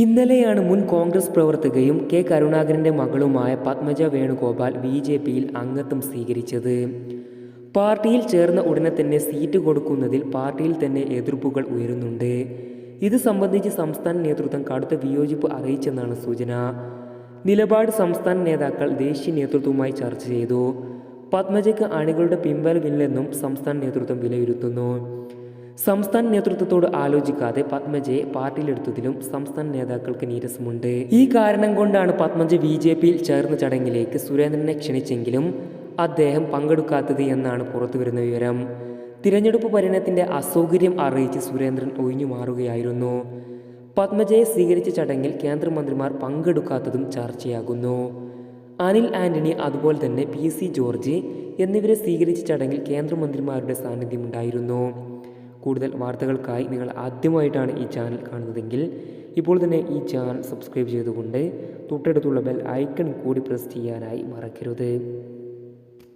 ഇന്നലെയാണ് മുൻ കോൺഗ്രസ് പ്രവർത്തകയും കെ കരുണാകരന്റെ മകളുമായ പത്മജ വേണുഗോപാൽ ബി ജെ പിയിൽ അംഗത്വം സ്വീകരിച്ചത്. പാർട്ടിയിൽ ചേർന്ന ഉടനെ തന്നെ സീറ്റ് കൊടുക്കുന്നതിൽ പാർട്ടിയിൽ തന്നെ എതിർപ്പുകൾ ഉയരുന്നുണ്ട്. ഇത് സംബന്ധിച്ച് സംസ്ഥാന നേതൃത്വം കടുത്ത വിയോജിപ്പ് അറിയിച്ചെന്നാണ് സൂചന. നിലപാട് സംസ്ഥാന നേതാക്കൾ ദേശീയ നേതൃത്വവുമായി ചർച്ച ചെയ്തു. പത്മജയ്ക്ക് അണികളുടെ പിൻബലമില്ലെന്നും സംസ്ഥാന നേതൃത്വം വിലയിരുത്തുന്നു. സംസ്ഥാന നേതൃത്വത്തോട് ആലോചിക്കാതെ പത്മജയെ പാർട്ടിയിലെടുത്തതിലും സംസ്ഥാന നേതാക്കൾക്ക് നീരസമുണ്ട്. ഈ കാരണം കൊണ്ടാണ് പത്മജ ബി ജെ പിയിൽ ചേർന്ന ചടങ്ങിലേക്ക് സുരേന്ദ്രനെ ക്ഷണിച്ചെങ്കിലും അദ്ദേഹം പങ്കെടുക്കാത്തത് എന്നാണ് പുറത്തുവരുന്ന വിവരം. തിരഞ്ഞെടുപ്പ് പരിണത്തിന്റെ അസൗകര്യം അറിയിച്ച് സുരേന്ദ്രൻ ഒഴിഞ്ഞു മാറുകയായിരുന്നു. പത്മജയെ സ്വീകരിച്ച ചടങ്ങിൽ കേന്ദ്രമന്ത്രിമാർ പങ്കെടുക്കാത്തതും ചർച്ചയാകുന്നു. അനിൽ ആന്റണി അതുപോലെ തന്നെ പി സി ജോർജ് എന്നിവരെ സ്വീകരിച്ച ചടങ്ങിൽ കേന്ദ്രമന്ത്രിമാരുടെ സാന്നിധ്യമുണ്ടായിരുന്നു കൂടുതൽ വാർത്തകൾക്കായി നിങ്ങൾ ആദ്യമായിട്ടാണ് ഈ ചാനൽ കാണുന്നതെങ്കിൽ ഇപ്പോൾ തന്നെ ഈ ചാനൽ സബ്സ്ക്രൈബ് ചെയ്തുകൊണ്ട് തൊട്ടടുത്തുള്ള ബെൽ ഐക്കൺ കൂടി പ്രസ് ചെയ്യാനായി മറക്കരുത്.